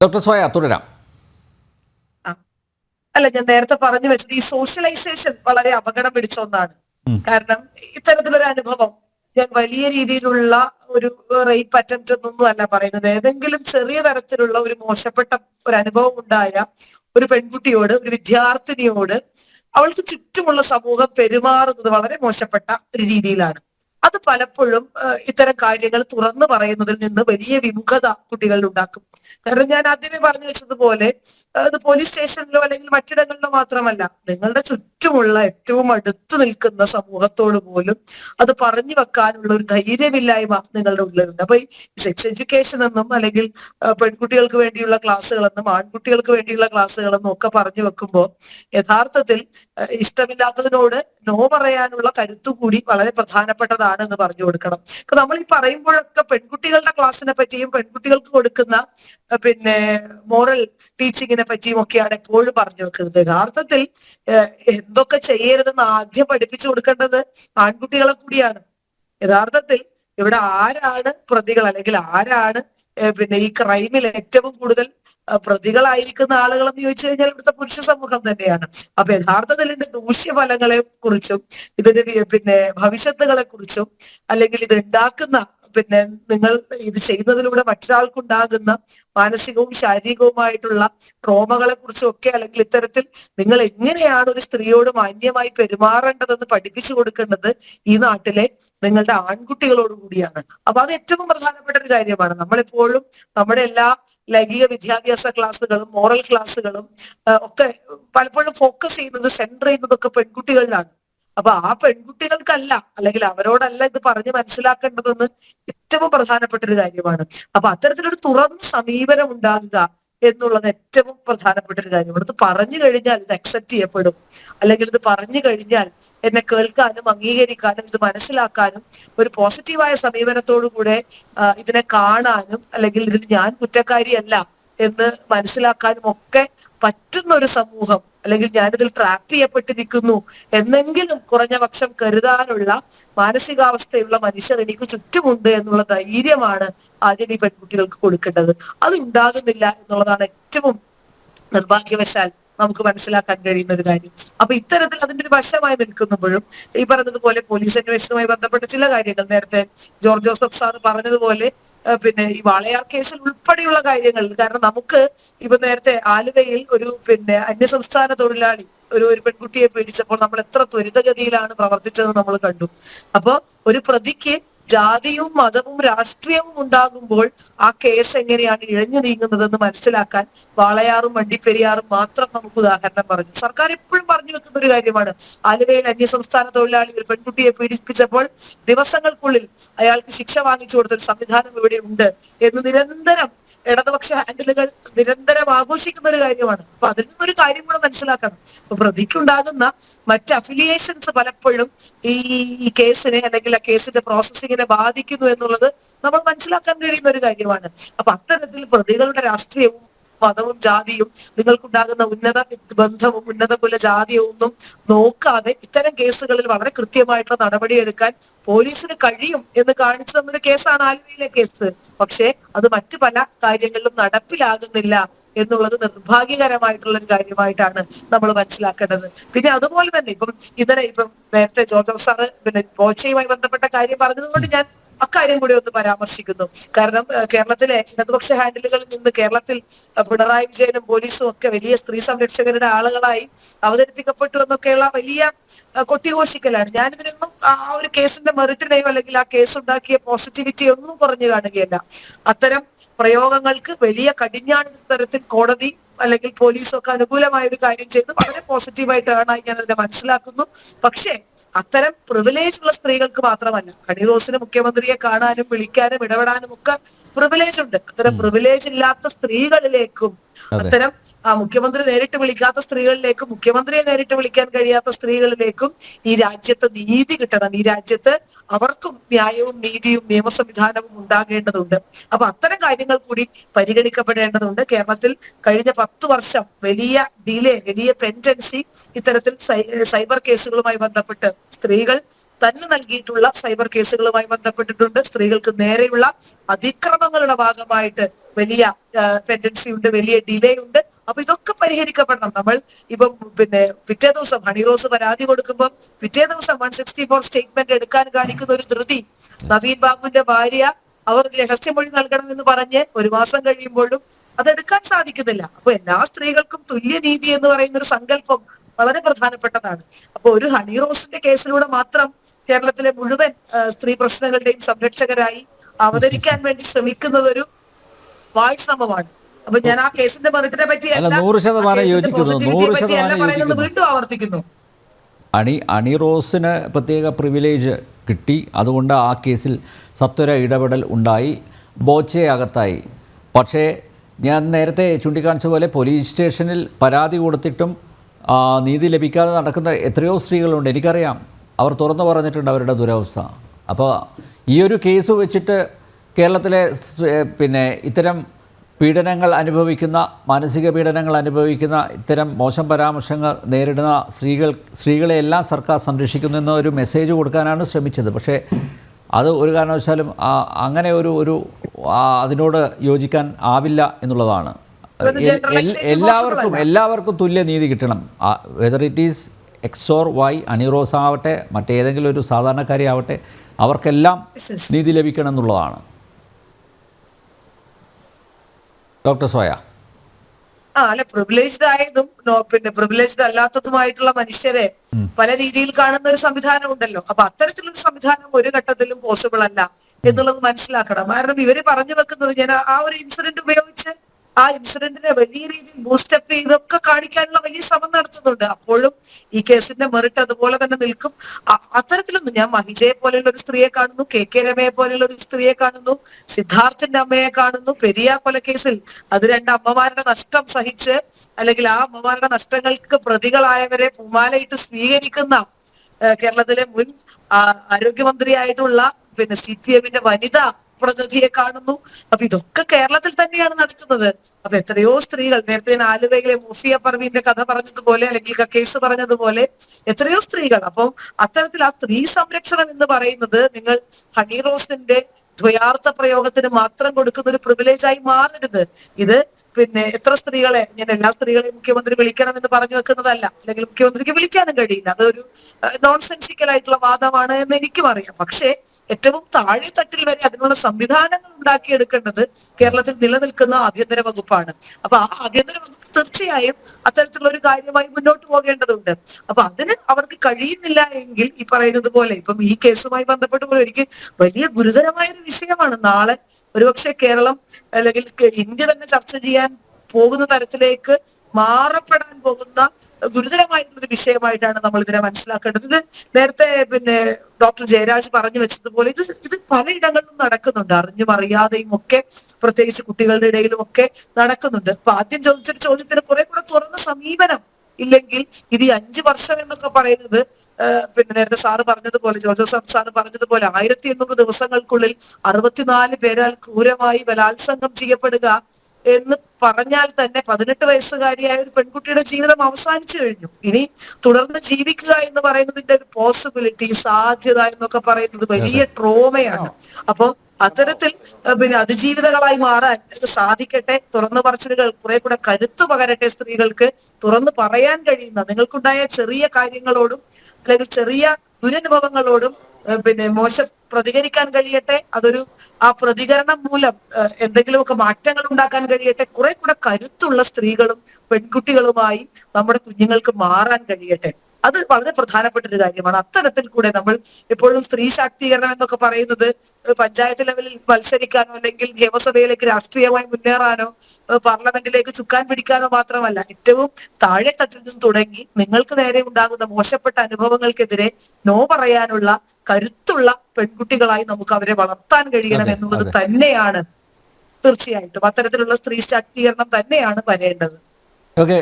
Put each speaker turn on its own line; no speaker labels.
Doctor soya തുടരാം.
അല്ല ഞാൻ നേരത്തെ പറഞ്ഞു വെച്ചത് ഈ സോഷ്യലൈസേഷൻ വളരെ അപകടം പിടിച്ച ഒന്നാണ്. കാരണം ഇത്തരത്തിലൊരു അനുഭവം ഞാൻ വലിയ രീതിയിലുള്ള ഒരു റേപ്പ് അറ്റംപ്റ്റ് എന്നൊന്നും അല്ല പറയുന്നത്. ഏതെങ്കിലും ചെറിയ തരത്തിലുള്ള ഒരു മോശപ്പെട്ട ഒരു അനുഭവം ഉണ്ടായ ഒരു പെൺകുട്ടിയോട് ഒരു വിദ്യാർത്ഥിനിയോട് അവൾക്ക് ചുറ്റുമുള്ള സമൂഹം പെരുമാറുന്നത് വളരെ മോശപ്പെട്ട ഒരു രീതിയിലാണ്. അത് പലപ്പോഴും ഇത്തരം കാര്യങ്ങൾ തുറന്നു പറയുന്നതിൽ നിന്ന് വലിയ വിമുഖത കുട്ടികളിൽ ഉണ്ടാക്കും. കാരണം ഞാൻ ആദ്യമേ പറഞ്ഞു വെച്ചതുപോലെ അത് പോലീസ് സ്റ്റേഷനിലോ അല്ലെങ്കിൽ മറ്റിടങ്ങളിലോ മാത്രമല്ല നിങ്ങളുടെ ചുറ്റുമുള്ള ഏറ്റവും അടുത്ത് നിൽക്കുന്ന സമൂഹത്തോട് പോലും അത് പറഞ്ഞു വെക്കാനുള്ള ഒരു ധൈര്യമില്ലായ്മ നിങ്ങളുടെ ഉള്ളിലുണ്ട്. അപ്പൊ ഈ സെക്സ് എഡ്യൂക്കേഷൻ എന്നും അല്ലെങ്കിൽ പെൺകുട്ടികൾക്ക് വേണ്ടിയുള്ള ക്ലാസ്സുകളെന്നും ആൺകുട്ടികൾക്ക് വേണ്ടിയുള്ള ക്ലാസ്സുകളെന്നും ഒക്കെ പറഞ്ഞു വെക്കുമ്പോൾ യഥാർത്ഥത്തിൽ ഇഷ്ടമില്ലാത്തതിനോട് നോ പറയാനുള്ള കരുത്തു കൂടി വളരെ പ്രധാനപ്പെട്ടതാണ് എന്ന് പറഞ്ഞു കൊടുക്കണം. ഇപ്പൊ നമ്മൾ ഈ പറയുമ്പോഴൊക്കെ പെൺകുട്ടികളുടെ ക്ലാസ്സിനെ പറ്റിയും പെൺകുട്ടികൾക്ക് കൊടുക്കുന്ന പിന്നെ മോറൽ ടീച്ചിങ്ങിനെ പറ്റിയും ഒക്കെയാണ് എപ്പോഴും പറഞ്ഞു വെക്കുന്നത്. യഥാർത്ഥത്തിൽ എന്തൊക്കെ ചെയ്യരുതെന്ന് ആദ്യം പഠിപ്പിച്ചു കൊടുക്കേണ്ടത് ആൺകുട്ടികളെ കൂടിയാണ്. യഥാർത്ഥത്തിൽ ഇവിടെ ആരാണ് പ്രതികൾ? അല്ലെങ്കിൽ ആരാണ് പിന്നെ ഈ ക്രൈമിൽ ഏറ്റവും കൂടുതൽ പ്രതികളായിരിക്കുന്ന ആളുകൾ എന്ന് ചോദിച്ചു കഴിഞ്ഞാൽ ഇവിടുത്തെ പുരുഷ സമൂഹം തന്നെയാണ്. അപ്പൊ യഥാർത്ഥത്തിൽ ഇതിന്റെ ദൂഷ്യഫലങ്ങളെ കുറിച്ചും ഇതിന്റെ പിന്നെ ഭവിഷ്യത്തുകളെ കുറിച്ചും അല്ലെങ്കിൽ ഇത് ഉണ്ടാക്കുന്ന പിന്നെ നിങ്ങൾ ഇത് ചെയ്യുന്നതിലൂടെ മറ്റൊരാൾക്കുണ്ടാകുന്ന മാനസികവും ശാരീരികവുമായിട്ടുള്ള ട്രോമകളെ കുറിച്ചും ഒക്കെ അല്ലെങ്കിൽ ഇത്തരത്തിൽ നിങ്ങൾ എങ്ങനെയാണ് ഒരു സ്ത്രീയോട് മാന്യമായി പെരുമാറേണ്ടതെന്ന് പഠിപ്പിച്ചു കൊടുക്കേണ്ടത് ഈ നാട്ടിലെ നിങ്ങളുടെ ആൺകുട്ടികളോട് കൂടിയാണ്. അപ്പൊ അത് ഏറ്റവും പ്രധാനപ്പെട്ട ഒരു കാര്യമാണ്. നമ്മളെപ്പോഴും നമ്മുടെ എല്ലാ ലൈംഗിക വിദ്യാഭ്യാസ ക്ലാസ്സുകളും മോറൽ ക്ലാസ്സുകളും ഒക്കെ പലപ്പോഴും ഫോക്കസ് ചെയ്യുന്നത് സെന്റർ ചെയ്യുന്നതൊക്കെ പെൺകുട്ടികളിലാണ്. അപ്പൊ ആ പെൺകുട്ടികൾക്കല്ല അല്ലെങ്കിൽ അവരോടല്ല ഇത് പറഞ്ഞ് മനസ്സിലാക്കേണ്ടതെന്ന് ഏറ്റവും പ്രധാനപ്പെട്ട ഒരു കാര്യമാണ്. അപ്പൊ അത്തരത്തിലൊരു തുറന്ന സമീപനം ഉണ്ടാകുക എന്നുള്ളത് ഏറ്റവും പ്രധാനപ്പെട്ട ഒരു കാര്യമാണ് ഇത് പറഞ്ഞു കഴിഞ്ഞാൽ ഇത് അക്സെപ്റ്റ് ചെയ്യപ്പെടും. അല്ലെങ്കിൽ ഇത് പറഞ്ഞു കഴിഞ്ഞാൽ എന്നെ കേൾക്കാനും അംഗീകരിക്കാനും ഇത് മനസ്സിലാക്കാനും ഒരു പോസിറ്റീവായ സമീപനത്തോടു കൂടെ ഇതിനെ കാണാനും അല്ലെങ്കിൽ ഇതിൽ ഞാൻ കുറ്റക്കാരിയല്ല എന്ന് മനസ്സിലാക്കാനും ഒക്കെ പറ്റുന്ന ഒരു സമൂഹം അല്ലെങ്കിൽ ഞാനിതിൽ ട്രാപ്പ് ചെയ്യപ്പെട്ടിരിക്കുന്നു എന്നെങ്കിലും കുറഞ്ഞ പക്ഷം കരുതാനുള്ള മാനസികാവസ്ഥയുള്ള മനുഷ്യർ എനിക്ക് ചുറ്റുമുണ്ട് എന്നുള്ള ധൈര്യമാണ് ആദ്യം ഈ പെൺകുട്ടികൾക്ക് കൊടുക്കേണ്ടത്. അത് ഉണ്ടാകുന്നില്ല എന്നുള്ളതാണ് ഏറ്റവും നിർഭാഗ്യവശാൽ നമുക്ക് മനസ്സിലാക്കാൻ കഴിയുന്ന ഒരു കാര്യം. അപ്പൊ ഇത്തരത്തിൽ അതിന്റെ ഒരു വശമായി നിൽക്കുമ്പോഴും ഈ പറഞ്ഞതുപോലെ പോലീസ് അന്വേഷണവുമായി ബന്ധപ്പെട്ട ചില കാര്യങ്ങൾ നേരത്തെ ജോർജ് ജോസഫ് സാർ പറഞ്ഞതുപോലെ പിന്നെ ഈ വാളയാർ കേസിൽ ഉൾപ്പെടെയുള്ള കാര്യങ്ങൾ കാരണം നമുക്ക് ഇപ്പൊ നേരത്തെ ആലുവയിൽ ഒരു പിന്നെ അന്യസംസ്ഥാന തൊഴിലാളി ഒരു ഒരു പെൺകുട്ടിയെ പീഡിച്ചപ്പോൾ നമ്മൾ എത്ര ത്വരിതഗതിയിലാണ് പ്രവർത്തിച്ചത് നമ്മൾ കണ്ടു. അപ്പോ ഒരു പ്രതിക്ക് ജാതിയും മതവും രാഷ്ട്രീയവും ഉണ്ടാകുമ്പോൾ ആ കേസ് എങ്ങനെയാണ് ഇഴഞ്ഞു നീങ്ങുന്നതെന്ന് മനസ്സിലാക്കാൻ വാളയാറും വണ്ടിപ്പെരിയാറും മാത്രം നമുക്ക് ഉദാഹരണം പറഞ്ഞു. സർക്കാർ എപ്പോഴും പറഞ്ഞു വെക്കുന്ന ഒരു കാര്യമാണ്. ആലുവയിൽ അന്യസംസ്ഥാന തൊഴിലാളികൾ പെൺകുട്ടിയെ പീഡിപ്പിച്ചപ്പോൾ ദിവസങ്ങൾക്കുള്ളിൽ അയാൾക്ക് ശിക്ഷ വാങ്ങിച്ചു കൊടുത്തൊരു സംവിധാനം ഇവിടെ ഉണ്ട് എന്ന് നിരന്തരം ഇടതുപക്ഷ ഹാൻഡിലുകൾ നിരന്തരം ആഘോഷിക്കുന്ന ഒരു കാര്യമാണ്. അപ്പൊ അതിൽ നിന്നൊരു കാര്യം കൂടെ മനസ്സിലാക്കണം. അപ്പൊ പ്രതിക്കുണ്ടാകുന്ന മറ്റ് അഫിലിയേഷൻസ് പലപ്പോഴും ഈ കേസിനെ അല്ലെങ്കിൽ ആ കേസിന്റെ പ്രോസസ്സിങ്ങിനെ ബാധിക്കുന്നു എന്നുള്ളത് നമ്മൾ മനസ്സിലാക്കാൻ കഴിയുന്ന ഒരു കാര്യമാണ്. അപ്പൊ അത്തരത്തിൽ പ്രതികളുടെ രാഷ്ട്രീയവും മതവും ജാതിയും നിങ്ങൾക്കുണ്ടാകുന്ന ഉന്നത ബന്ധവും ഉന്നത കുല ജാതിയും ഒന്നും നോക്കാതെ ഇത്തരം കേസുകളിൽ വളരെ കൃത്യമായിട്ടുള്ള നടപടിയെടുക്കാൻ പോലീസിന് കഴിയും എന്ന് കാണിച്ചു തന്നൊരു കേസാണ് ആലുവയിലെ കേസ്. പക്ഷേ അത് മറ്റു പല കാര്യങ്ങളിലും നടപ്പിലാകുന്നില്ല എന്നുള്ളത് നിർഭാഗ്യകരമായിട്ടുള്ള ഒരു കാര്യമായിട്ടാണ് നമ്മൾ മനസ്സിലാക്കേണ്ടത്. പിന്നെ അതുപോലെ തന്നെ ഇപ്പം ഇന്നലെ ഇപ്പം നേരത്തെ ജോർജ് സാറ് പിന്നെ ബോച്ചയുമായി ബന്ധപ്പെട്ട കാര്യം പറഞ്ഞതുകൊണ്ട് ഞാൻ അക്കാര്യം കൂടി ഒന്ന് പരാമർശിക്കുന്നു. കാരണം കേരളത്തിലെ ഇടതുപക്ഷ ഹാൻഡിലുകളിൽ നിന്ന് കേരളത്തിൽ പിണറായി വിജയനും പോലീസും ഒക്കെ വലിയ സ്ത്രീ സംരക്ഷകരുടെ ആളുകളായി അവതരിപ്പിക്കപ്പെട്ടു എന്നൊക്കെയുള്ള വലിയ കൊട്ടിഘോഷിക്കലാണ്. ഞാനിതിനൊന്നും ആ ഒരു കേസിന്റെ മെറിറ്റിനെയോ അല്ലെങ്കിൽ ആ കേസ് ഉണ്ടാക്കിയ പോസിറ്റിവിറ്റി ഒന്നും പറഞ്ഞു കാണുകയല്ല. അത്തരം പ്രയോഗങ്ങൾക്ക് വലിയ കടിഞ്ഞാണ് തരത്തിൽ കോടതി അല്ലെങ്കിൽ പോലീസൊക്കെ അനുകൂലമായ ഒരു കാര്യം ചെയ്ത് വളരെ പോസിറ്റീവായിട്ടാണ് ഞാൻ അതിനെ മനസ്സിലാക്കുന്നു. പക്ഷേ അത്തരം പ്രിവിലേജ് ഉള്ള സ്ത്രീകൾക്ക് മാത്രമല്ല കണി റോസിന് മുഖ്യമന്ത്രിയെ കാണാനും വിളിക്കാനും ഇടപെടാനും ഒക്കെ പ്രിവിലേജ് ഉണ്ട് അത്തരം പ്രിവിലേജ് ഇല്ലാത്ത സ്ത്രീകളിലേക്കും. അത്തരം മുഖ്യമന്ത്രി നേരിട്ട് വിളിക്കാത്ത സ്ത്രീകളിലേക്കും മുഖ്യമന്ത്രിയെ നേരിട്ട് വിളിക്കാൻ കഴിയാത്ത സ്ത്രീകളിലേക്കും ഈ രാജ്യത്ത് നീതി കിട്ടണം. ഈ രാജ്യത്ത് അവർക്കും ന്യായവും നീതിയും നിയമ സംവിധാനവും ഉണ്ടാകേണ്ടതുണ്ട്. അപ്പൊ അത്തരം കാര്യങ്ങൾ കൂടി പരിഗണിക്കപ്പെടേണ്ടതുണ്ട്. കേരളത്തിൽ കഴിഞ്ഞ പത്ത് വർഷം വലിയ ഡിലേ വലിയ പെൻഡൻസി ഇത്തരത്തിൽ സൈബർ കേസുകളുമായി ബന്ധപ്പെട്ട് സ്ത്രീകൾ തന്നെ നൽകിയിട്ടുള്ള സൈബർ കേസുകളുമായി ബന്ധപ്പെട്ടിട്ടുണ്ട്. സ്ത്രീകൾക്ക് നേരെയുള്ള അതിക്രമങ്ങളുടെ ഭാഗമായിട്ട് വലിയ ടെൻഡൻസി ഉണ്ട് വലിയ ഡിലേ ഉണ്ട്. അപ്പൊ ഇതൊക്കെ പരിഹരിക്കപ്പെടണം. നമ്മൾ ഇപ്പം പിന്നെ പിറ്റേ ദിവസം ഹണിറോസ് പരാതി കൊടുക്കുമ്പോൾ പിറ്റേ ദിവസം വൺ സിക്സ്റ്റി ഫോർ സ്റ്റേറ്റ്മെന്റ് എടുക്കാൻ കാണിക്കുന്ന ഒരു ധൃതി നവീൻ ബാബുവിന്റെ ഭാര്യ അവർ രഹസ്യമൊഴി നൽകണം എന്ന് പറഞ്ഞ് ഒരു മാസം കഴിയുമ്പോഴും അതെടുക്കാൻ സാധിക്കുന്നില്ല. അപ്പൊ എല്ലാ സ്ത്രീകൾക്കും തുല്യ നീതി എന്ന് പറയുന്ന ഒരു സങ്കല്പം വളരെ പ്രധാനപ്പെട്ടതാണ്. അപ്പൊ ഒരു ഹണി റോസിന്റെ കേസിലൂടെ മാത്രം കേരളത്തിലെ മുഴുവൻ സ്ത്രീ പ്രശ്നങ്ങളുടെയും സംരക്ഷകരായി അവതരിക്കാൻ വേണ്ടി ശ്രമിക്കുന്നത് ഒരു വായ്ശ്രമമാണ് അപ്പൊ ഞാൻ ആ കേസിന്റെ മെറിറ്റിനെ പറ്റി
നൂറ് ശതമാനം യോജിക്കുന്നു.
പറയുന്നത്
യോജിക്കുന്നു.
വീണ്ടും ആവർത്തിക്കുന്നു.
അണി അണി റോസിന് പ്രത്യേക പ്രിവിലേജ് കിട്ടി. അതുകൊണ്ട് ആ കേസിൽ സത്വര ഇടപെടൽ ഉണ്ടായി. ബോച്ചെ അകത്തായി പക്ഷേ ഞാൻ നേരത്തെ ചൂണ്ടിക്കാണിച്ച പോലെ പോലീസ് സ്റ്റേഷനിൽ പരാതി കൊടുത്തിട്ടും നീതി ലഭിക്കാതെ നടക്കുന്ന എത്രയോ സ്ത്രീകളുണ്ട്. എനിക്കറിയാം. അവർ തുറന്നു പറഞ്ഞിട്ടുണ്ട് അവരുടെ ദുരവസ്ഥ. അപ്പോൾ ഈ ഒരു കേസ് വെച്ചിട്ട് കേരളത്തിലെ പിന്നെ ഇത്തരം പീഡനങ്ങൾ അനുഭവിക്കുന്ന മാനസിക പീഡനങ്ങൾ അനുഭവിക്കുന്ന ഇത്തരം മോശം പരാമർശങ്ങൾ നേരിടുന്ന സ്ത്രീകൾ സ്ത്രീകളെ എല്ലാം സർക്കാർ സംരക്ഷിക്കുന്നു എന്ന ഒരു മെസ്സേജ് കൊടുക്കാനാണ് ശ്രമിച്ചത്. പക്ഷേ അത് ഒരു കാരണവശാലും അങ്ങനെ ഒരു ഒരു അതിനോട് യോജിക്കാൻ ആവില്ല എന്നുള്ളതാണ്. എല്ലാവർക്കും എല്ലാവർക്കും തുല്യ നീതി കിട്ടണം whether it is x or y Honey Rose ആവട്ടെ മറ്റേതെങ്കിലും ഒരു സാധാരണക്കാരി ആവട്ടെ അവർക്കെല്ലാം. നീതി ലഭിക്കണം എന്നുള്ളതാണ്. ഡോക്ടർ സോയ
ആ അല്ല പ്രിവിലേജ്ഡ് ആയതും പിന്നെ പ്രിവിലേജ്ഡ് അല്ലാത്തതുമായിട്ടുള്ള മനുഷ്യരെ പല രീതിയിൽ കാണുന്ന ഒരു സംവിധാനം ഉണ്ടല്ലോ അപ്പൊ അത്തരത്തിലൊരു സംവിധാനം ഒരു ഘട്ടത്തിലും പോസിബിൾ അല്ല എന്നുള്ളത് മനസ്സിലാക്കണം. കാരണം ഇവർ പറഞ്ഞു വെക്കുന്നത് ഞാൻ ആ ഒരു ഇൻസിഡന്റ് ഉപയോഗിച്ച് ആ ഇൻസിഡന്റിനെ വലിയ രീതിയിൽ ബൂസ്റ്റപ്പ് ചെയ്തൊക്കെ കാണിക്കാനുള്ള വലിയ ശ്രമം നടത്തുന്നുണ്ട്. അപ്പോഴും ഈ കേസിന്റെ മെറിറ്റ് അതുപോലെ തന്നെ നിൽക്കും. അത്തരത്തിലൊന്നും ഞാൻ മഹിജയെ പോലെയുള്ള ഒരു സ്ത്രീയെ കാണുന്നു കെ കെ രമയെ പോലെയുള്ള ഒരു സ്ത്രീയെ കാണുന്നു സിദ്ധാർത്ഥന്റെ അമ്മയെ കാണുന്നു പെരിയ കൊലക്കേസിൽ അത് രണ്ട് അമ്മമാരുടെ നഷ്ടം സഹിച്ച് അല്ലെങ്കിൽ ആ അമ്മമാരുടെ നഷ്ടങ്ങൾക്ക് പ്രതികളായവരെ പൂമാലയിട്ട് സ്വീകരിക്കുന്ന കേരളത്തിലെ മുൻ ആരോഗ്യമന്ത്രിയായിട്ടുള്ള പിന്നെ സി പി എമ്മിന്റെ വനിതാ പ്രതിനിധിയെ കാണുന്നു. അപ്പൊ ഇതൊക്കെ കേരളത്തിൽ തന്നെയാണ് നടക്കുന്നത്. അപ്പൊ എത്രയോ സ്ത്രീകൾ നേരത്തെ ഞാൻ ആലുവയിലെ മുഫിയ പർവീന്റെ കഥ പറഞ്ഞതുപോലെ അല്ലെങ്കിൽ കേസ് പറഞ്ഞതുപോലെ എത്രയോ സ്ത്രീകൾ. അപ്പം അത്തരത്തിൽ ആ സ്ത്രീ സംരക്ഷണം എന്ന് പറയുന്നത് നിങ്ങൾ ഹണി റോസിന്റെ ദ്വയാർത്ഥ പ്രയോഗത്തിന് മാത്രം കൊടുക്കുന്ന ഒരു പ്രിവിലേജ് ആയി മാറരുത്. ഇത് പിന്നെ എത്ര സ്ത്രീകളെ ഞാൻ എല്ലാ സ്ത്രീകളെയും മുഖ്യമന്ത്രി വിളിക്കണം എന്ന് പറഞ്ഞു വെക്കുന്നതല്ല. അല്ലെങ്കിൽ മുഖ്യമന്ത്രിക്ക് വിളിക്കാനും കഴിയില്ല. അതൊരു നോൺ സെൻസിക്കൽ ആയിട്ടുള്ള വാദമാണ് എന്ന് എനിക്കും അറിയാം. പക്ഷേ ഏറ്റവും താഴെ തട്ടിൽ വരെ അതിനുള്ള സംവിധാനങ്ങൾ ഉണ്ടാക്കിയെടുക്കേണ്ടത് കേരളത്തിൽ നിലനിൽക്കുന്ന ആഭ്യന്തര വകുപ്പാണ്. അപ്പൊ ആ ആഭ്യന്തര വകുപ്പ് തീർച്ചയായും അത്തരത്തിലുള്ള ഒരു കാര്യമായി മുന്നോട്ട് പോകേണ്ടതുണ്ട്. അപ്പൊ അതിന് അവർക്ക് കഴിയുന്നില്ല എങ്കിൽ ഈ പറയുന്നത് പോലെ ഇപ്പം ഈ കേസുമായി ബന്ധപ്പെട്ട് പോലും എനിക്ക് വലിയ ഗുരുതരമായ ഒരു വിഷയമാണ്. നാളെ ഒരുപക്ഷെ കേരളം അല്ലെങ്കിൽ ഇന്ത്യ തന്നെ ചർച്ച ചെയ്യാൻ പോകുന്ന തരത്തിലേക്ക് മാറപ്പെടാൻ പോകുന്ന ഗുരുതരമായിട്ടുള്ള ഒരു വിഷയമായിട്ടാണ് നമ്മൾ ഇതിനെ മനസ്സിലാക്കേണ്ടത്. ഇത് നേരത്തെ പിന്നെ ഡോക്ടർ ജയരാജ് പറഞ്ഞു വെച്ചതുപോലെ ഇത് ഇത് പലയിടങ്ങളിലും നടക്കുന്നുണ്ട്. അറിഞ്ഞും അറിയാതെയും ഒക്കെ പ്രത്യേകിച്ച് കുട്ടികളുടെ ഇടയിലും ഒക്കെ നടക്കുന്നുണ്ട്. അപ്പൊ ആദ്യം ചോദിച്ചൊരു ചോദ്യത്തിന് കുറെ കൂടെ തുറന്ന സമീപനം ഇല്ലെങ്കിൽ ഇത് ഈ അഞ്ചു വർഷം എന്നൊക്കെ പറയുന്നത് പിന്നെ നേരത്തെ സാറ് പറഞ്ഞതുപോലെ ജോജോ ജോസഫ് സാറ് പറഞ്ഞതുപോലെ ആയിരത്തി എണ്ണൂറ് ദിവസങ്ങൾക്കുള്ളിൽ അറുപത്തിനാല് പേരാൽ ക്രൂരമായി ബലാത്സംഗം ചെയ്യപ്പെടുക എന്ന് പറഞ്ഞാൽ തന്നെ പതിനെട്ട് വയസ്സുകാരിയായ ഒരു പെൺകുട്ടിയുടെ ജീവിതം അവസാനിച്ചു കഴിഞ്ഞു. ഇനി തുടർന്ന് ജീവിക്കുക എന്ന് പറയുന്നതിന്റെ ഒരു പോസിബിലിറ്റി സാധ്യത എന്നൊക്കെ പറയുന്നത് വലിയ ട്രോമയാണ് അപ്പൊ അത്തരത്തിൽ പിന്നെ അതിജീവിതകളായി മാറാൻ സാധിക്കട്ടെ. തുറന്നു പറച്ചിലുകൾ കുറെ കൂടെ കരുത്തു പകരട്ടെ സ്ത്രീകൾക്ക്. തുറന്നു പറയാൻ കഴിയുന്ന നിങ്ങൾക്കുണ്ടായ ചെറിയ കാര്യങ്ങളോടും അല്ലെങ്കിൽ ചെറിയ ദുരനുഭവങ്ങളോടും പിന്നെ മോശം പ്രതികരിക്കാൻ കഴിയട്ടെ. അതൊരു ആ പ്രതികരണം മൂലം എന്തെങ്കിലുമൊക്കെ മാറ്റങ്ങൾ ഉണ്ടാക്കാൻ കഴിയട്ടെ. കുറെ കൂടെ കരുത്തുള്ള സ്ത്രീകളും പെൺകുട്ടികളുമായി നമ്മുടെ കുഞ്ഞുങ്ങൾക്ക് മാറാൻ കഴിയട്ടെ. അത് വളരെ പ്രധാനപ്പെട്ട ഒരു കാര്യമാണ്. അത്തരത്തിൽ കൂടെ നമ്മൾ എപ്പോഴും സ്ത്രീ ശാക്തീകരണം എന്നൊക്കെ പറയുന്നത് പഞ്ചായത്ത് ലെവലിൽ മത്സരിക്കാനോ അല്ലെങ്കിൽ നിയമസഭയിലേക്ക് രാഷ്ട്രീയമായി മുന്നേറാനോ പാർലമെന്റിലേക്ക് ചുക്കാൻ പിടിക്കാനോ മാത്രമല്ല ഏറ്റവും താഴെ തട്ടിൽ നിന്ന് തുടങ്ങി നിങ്ങൾക്ക് നേരെ ഉണ്ടാകുന്ന മോശപ്പെട്ട അനുഭവങ്ങൾക്കെതിരെ നോ പറയാനുള്ള കരുത്തുള്ള പെൺകുട്ടികളായി നമുക്ക് അവരെ വളർത്താൻ കഴിയണം എന്നുള്ളത് തന്നെയാണ് തീർച്ചയായിട്ടും. അത്തരത്തിലുള്ള സ്ത്രീ ശാക്തീകരണം തന്നെയാണ് വരേണ്ടത്.
ഓക്കെ.